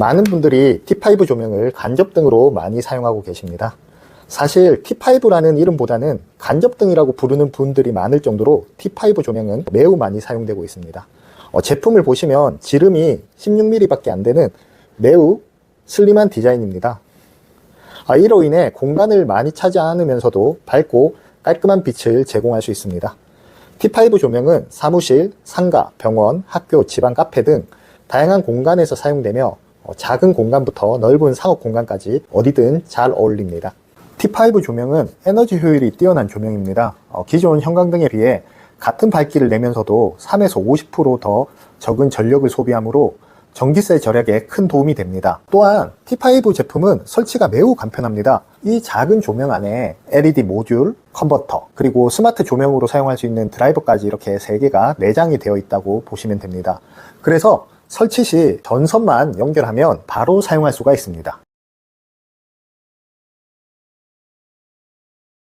많은 분들이 T5 조명을 간접등으로 많이 사용하고 계십니다. 사실 T5라는 이름보다는 간접등이라고 부르는 분들이 많을 정도로 T5 조명은 매우 많이 사용되고 있습니다. 어, 제품을 보시면 지름이 16mm밖에 안 되는 매우 슬림한 디자인입니다. 아, 이로 인해 공간을 많이 차지 않으면서도 밝고 깔끔한 빛을 제공할 수 있습니다. T5 조명은 사무실, 상가, 병원, 학교, 집안 카페 등 다양한 공간에서 사용되며 어, 작은 공간부터 넓은 상업 공간까지 어디든 잘 어울립니다. T5 조명은 에너지 효율이 뛰어난 조명입니다. 어, 기존 형광등에 비해 같은 밝기를 내면서도 3에서 50%더 적은 전력을 소비하므로 전기세 절약에 큰 도움이 됩니다. 또한 T5 제품은 설치가 매우 간편합니다. 이 작은 조명 안에 LED 모듈, 컨버터, 그리고 스마트 조명으로 사용할 수 있는 드라이버까지 이렇게 3개가 내장이 되어 있다고 보시면 됩니다. 그래서 설치 시 전선만 연결하면 바로 사용할 수가 있습니다.